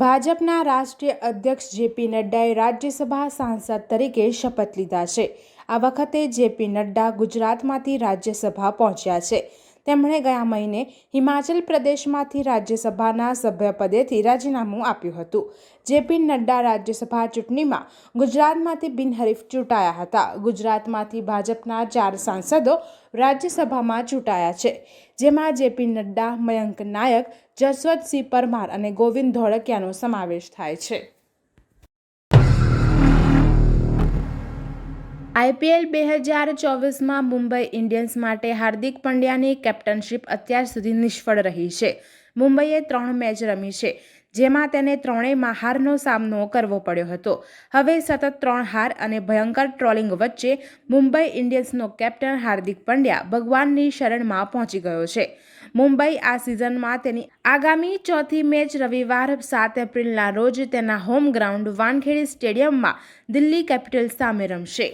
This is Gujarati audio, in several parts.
ભાજપના રાષ્ટ્રીય અધ્યક્ષ જેપી નડ્ડાએ રાજ્યસભા સાંસદ તરીકે શપથ લીધા છે. આ વખતે જેપી નડ્ડા ગુજરાતમાંથી રાજ્યસભા પહોંચ્યા છે. તેમણે ગયા મહિને હિમાચલ પ્રદેશમાંથી રાજ્યસભાના સભ્યપદેથી રાજીનામું આપ્યું હતું. જેપી નડ્ડા રાજ્યસભા ચૂંટણીમાં ગુજરાતમાંથી બિનહરીફ ચૂંટાયા હતા. ગુજરાતમાંથી ભાજપના ચાર સાંસદો રાજ્યસભામાં ચૂંટાયા છે. જેમાં જેપી નડ્ડા, મયંક નાયક, જસવંતસિંહ પરમાર અને ગોવિંદ ધોળકિયાનો સમાવેશ થાય છે. આઈપીએલ બે હજાર ચોવીસમાં મુંબઈ ઇન્ડિયન્સ માટે હાર્દિક પંડ્યાની કેપ્ટનશિપ અત્યાર સુધી નિષ્ફળ રહી છે. મુંબઈએ ત્રણ મેચ રમી છે, જેમાં તેને ત્રણેયમાં હારનો સામનો કરવો પડ્યો હતો. હવે સતત ત્રણ હાર અને ભયંકર ટ્રોલિંગ વચ્ચે મુંબઈ ઇન્ડિયન્સનો કેપ્ટન હાર્દિક પંડ્યા ભગવાનની શરણમાં પહોંચી ગયો છે. મુંબઈ આ સિઝનમાં તેની આગામી ચોથી મેચ રવિવાર સાત એપ્રિલના રોજ તેના હોમ ગ્રાઉન્ડ વાનખેડી સ્ટેડિયમમાં દિલ્હી કેપિટલ્સ સામે રમશે.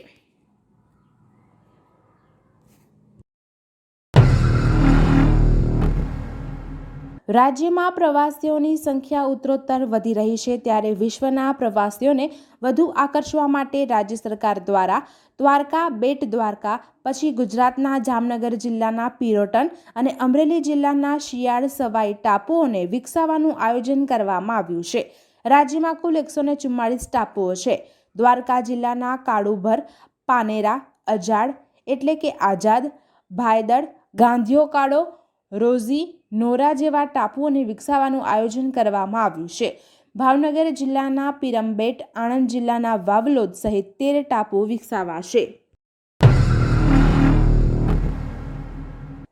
રાજ્યમાં પ્રવાસીઓની સંખ્યા ઉત્તરોત્તર વધી રહી છે ત્યારે વિશ્વના પ્રવાસીઓને વધુ આકર્ષવા માટે રાજ્ય સરકાર દ્વારા દ્વારકા, બેટ દ્વારકા, પછી ગુજરાતના જામનગર જિલ્લાના પિરોટન અને અમરેલી જિલ્લાના શિયાળ સવાઈ ટાપુઓને વિકસાવવાનું આયોજન કરવામાં આવ્યું છે. રાજ્યમાં કુલ એકસો ને ચુમ્માળીસ ટાપુઓ છે. દ્વારકા જિલ્લાના કાળુભર, પાનેરા, અજાડ એટલે કે આઝાદ, ભાયદળ, ગાંધીઓ કાળો, રોઝી નોરા જેવા ટાપુઓને વિકસાવવાનું આયોજન કરવામાં આવ્યું છે. ભાવનગર જિલ્લાના પિરમબેટ, આણંદ જિલ્લાના વાવલોદ સહિત તેર ટાપુ વિકસાવાશે.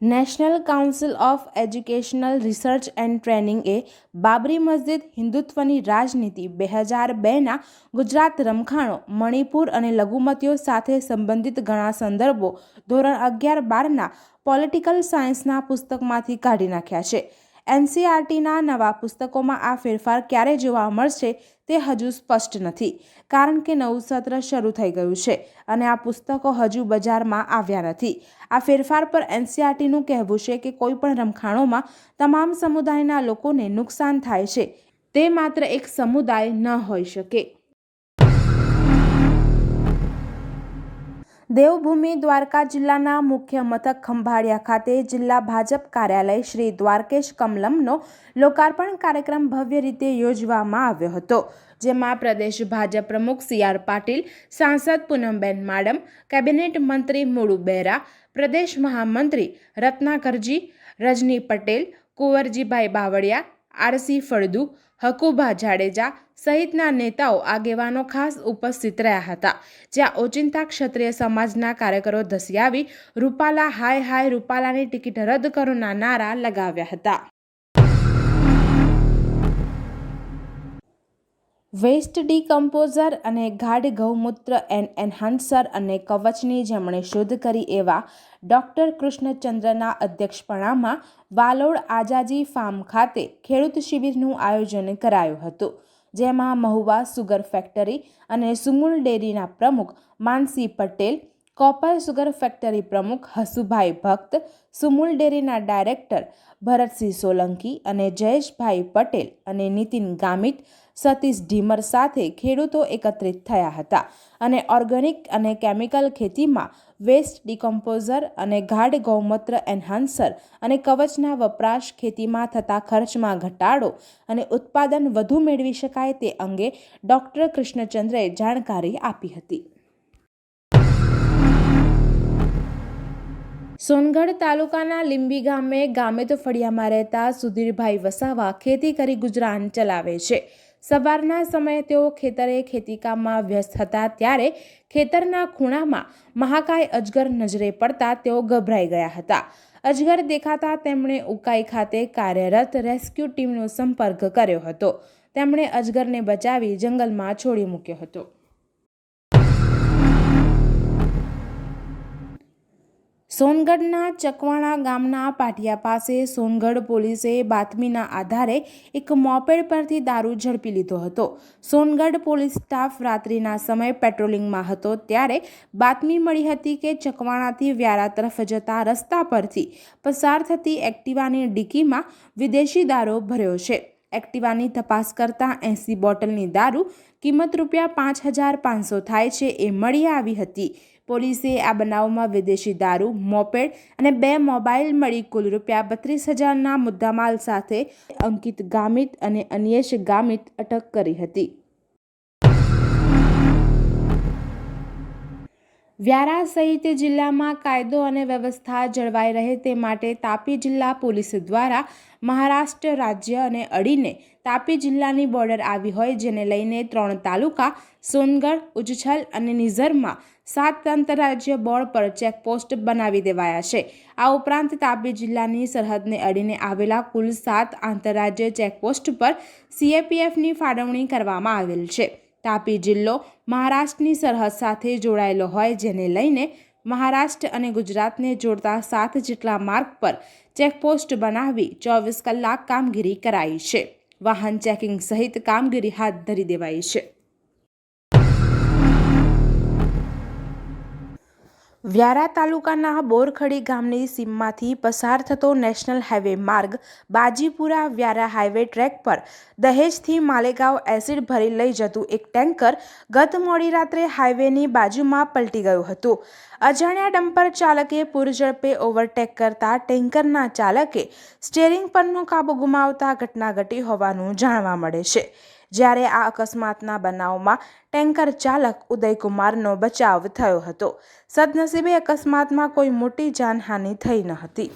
National council of educational research and ટ્રેનિંગે Babri Masjid હિન્દુત્વની રાજનીતિ બે હજાર બેના ગુજરાત રમખાણો, મણિપુર અને લઘુમતીઓ સાથે સંબંધિત ઘણા સંદર્ભો ધોરણ અગિયાર બારના પોલિટિકલ સાયન્સના પુસ્તકમાંથી કાઢી નાખ્યા છે. એનસીઆરટીના નવા પુસ્તકોમાં આ ફેરફાર ક્યારે જોવા મળશે તે હજુ સ્પષ્ટ નથી, કારણ કે નવું સત્ર શરૂ થઈ ગયું છે અને આ પુસ્તકો હજુ બજારમાં આવ્યા નથી. આ ફેરફાર પર એનસીઆરટીનું કહેવું છે કે કોઈપણ રમખાણોમાં તમામ સમુદાયના લોકોને નુકસાન થાય છે, તે માત્ર એક સમુદાય ન હોઈ શકે. દેવભૂમિ દ્વારકા જિલ્લાના મુખ્ય મથક ખંભાળિયા ખાતે જિલ્લા ભાજપ કાર્યાલય શ્રી દ્વારકેશ કમલમનો લોકાર્પણ કાર્યક્રમ ભવ્ય રીતે યોજવામાં આવ્યો હતો, જેમાં પ્રદેશ ભાજપ પ્રમુખ સી આર પાટીલ, સાંસદ પૂનમબેન માડમ, કેબિનેટ મંત્રી મુળુ બેરા, પ્રદેશ મહામંત્રી રત્નાકરજી, રજની પટેલ, કુંવરજીભાઈ બાવળિયા આરસી ફળદુ, હકુભા જાડેજા સહિતના નેતાઓ આગેવાનો ખાસ ઉપસ્થિત રહ્યા હતા, જ્યાં ઓચિંતા ક્ષત્રિય સમાજના કાર્યકરો ધસી આવી રૂપાલા હાય હાય રૂપાલાની ટિકિટ રદ કરોના નારા લગાવ્યા હતા. વેસ્ટ ડીકમ્પોઝર અને ગાઢ ગૌમૂત્ર એન એન્હાન્સર અને કવચની જેમણે શોધ કરી એવા ડૉક્ટર કૃષ્ણચંદ્રના અધ્યક્ષપણામાં વાલોડ આજાજી ફાર્મ ખાતે ખેડૂત શિબિરનું આયોજન કરાયું હતું, જેમાં મહુવા સુગર ફેક્ટરી અને સુમુલ ડેરીના પ્રમુખ માનસી પટેલ, કોપર સુગર ફેક્ટરી પ્રમુખ હસુભાઈ ભક્ત, સુમુલ ડેરીના ડાયરેક્ટર ભરતસિંહ સોલંકી અને જયેશભાઈ પટેલ અને નીતિન ગામિત સતીશ ઢીમર સાથે ખેડૂતો એકત્રિત થયા હતા અને ઓર્ગેનિક અને કેમિકલ ખેતીમાં વેસ્ટ ડિકમ્પોઝર અને ગાઢ ગૌમૂત્ર એન્હાન્સર અને કવચના વપરાશ ખેતીમાં થતા ખર્ચમાં ઘટાડો અને ઉત્પાદન વધુ મેળવી શકાય તે અંગે ડૉક્ટર કૃષ્ણચંદ્રએ જાણકારી આપી હતી. સોનગઢ તાલુકાના લીંબી ગામે ગામે તો ફળિયામાં રહેતા સુધીરભાઈ વસાવા ખેતી કરી ગુજરાન ચલાવે છે. સવારના સમયે તેઓ ખેતરે ખેતીકામમાં વ્યસ્ત હતા ત્યારે ખેતરના ખૂણામાં મહાકાય અજગર નજરે પડતા તેઓ ગભરાઈ ગયા હતા. અજગર દેખાતા તેમણે ઉકાઈ ખાતે કાર્યરત રેસ્ક્યુ ટીમનો સંપર્ક કર્યો હતો. તેમણે અજગરને બચાવી જંગલમાં છોડી મૂક્યો હતો. સોનગઢના ચકવાણા ગામના પાટિયા પાસે સોનગઢ પોલીસે બાતમીના આધારે એક મોપેડ પરથી દારૂ ઝડપી લીધો હતો. સોનગઢ પોલીસ સ્ટાફ રાત્રિના સમયે પેટ્રોલિંગમાં હતો ત્યારે બાતમી મળી હતી કે ચકવાણાથી વ્યારા તરફ જતા રસ્તા પરથી પસાર થતી એક્ટિવાની ડીકીમાં વિદેશી દારૂ ભર્યો છે. એક્ટિવાની તપાસ કરતા એંસી બોટલની દારૂ કિંમત રૂપિયા પાંચ હજાર પાંચસો થાય છે એ મળી આવી હતી. પોલીસે આ બનાવમાં વિદેશી દારૂ, મોપેડ અને બે મોબાઈલ મળી કુલ રૂપિયા બત્રીસ હજારના મુદ્દામાલ સાથે અંકિત ગામિત અને અન્યેશ ગામિત અટક કરી હતી. વ્યારા સહિત જિલ્લામાં કાયદો અને વ્યવસ્થા જળવાઈ રહે તે માટે તાપી જિલ્લા પોલીસ દ્વારા મહારાષ્ટ્ર રાજ્ય અને અડીને તાપી જિલ્લાની બોર્ડર આવી હોય જેને લઈને ત્રણ તાલુકા, સોનગઢ ઉજછલ અને નિઝરમાં સાત આંતરરાજ્ય બોર્ડ પર ચેકપોસ્ટ બનાવી દેવાયા છે. આ ઉપરાંત તાપી જિલ્લાની સરહદને અડીને આવેલા કુલ સાત આંતરરાજ્ય ચેકપોસ્ટ પર સીએપીએફની ફાળવણી કરવામાં આવેલ છે. તાપી જિલ્લો મહારાષ્ટ્રની સરહદ સાથે જોડાયેલો હોય જેને લઈને મહારાષ્ટ્ર અને ગુજરાતને જોડતા સાત જેટલા માર્ગ પર ચેકપોસ્ટ બનાવી ચોવીસ કલાક કામગીરી કરાઈ છે. વાહન ચેકિંગ સહિત કામગીરી હાથ ધરી દેવાઈ છે. વ્યારા તાલુકાના બોરખડી ગામની સીમમાંથી પસાર થતો નેશનલ હાઈવે માર્ગ બાજીપુરા વ્યારા હાઈવે ટ્રેક પર દહેજથી માલેગાંવ એસિડ ભરી લઈ જતું એક ટેન્કર ગત મોડી રાત્રે હાઈવેની બાજુમાં પલટી ગયું હતું. અજાણ્યા ડમ્પર ચાલકે પૂરઝડપે ઓવરટેક કરતા ટેન્કરના ચાલકે સ્ટેરિંગ પરનો કાબુ ગુમાવતા ઘટના ઘટી હોવાનું જાણવા મળે છે. જ્યારે આ અકસ્માતના બનાવમાં ટેન્કર ચાલક ઉદયકુમારનો બચાવ થયો હતો. સદનસીબે અકસ્માતમાં કોઈ મોટી જાનહાનિ થઈ ન હતી.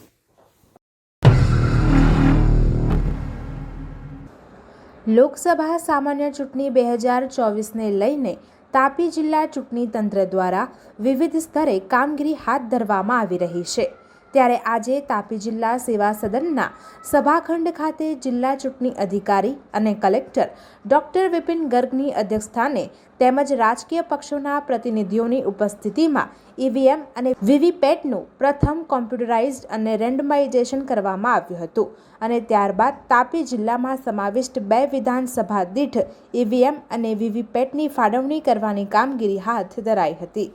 લોકસભા સામાન્ય ચૂંટણી બે હજાર ચોવીસને લઈને તાપી જિલ્લા ચૂંટણી તંત્ર દ્વારા વિવિધ સ્તરે કામગીરી હાથ ધરવામાં આવી રહી છે. ત્યારે આજે તાપી જિલ્લા સેવા સદનના સભાખંડ ખાતે જિલ્લા ચૂંટણી અધિકારી અને કલેક્ટર ડોક્ટર વિપિન ગર્ગની અધ્યક્ષસ્થાને તેમજ રાજકીય પક્ષોના પ્રતિનિધિઓની ઉપસ્થિતિમાં ઈવીએમ અને વીવીપેટનું પ્રથમ કોમ્પ્યુટરાઇઝ્ડ અને રેન્ડમાઇઝેશન કરવામાં આવ્યું હતું અને ત્યારબાદ તાપી જિલ્લામાં સમાવિષ્ટ બે વિધાનસભા દીઠ ઈવીએમ અને વીવીપેટની ફાળવણી કરવાની કામગીરી હાથ ધરાઈ હતી.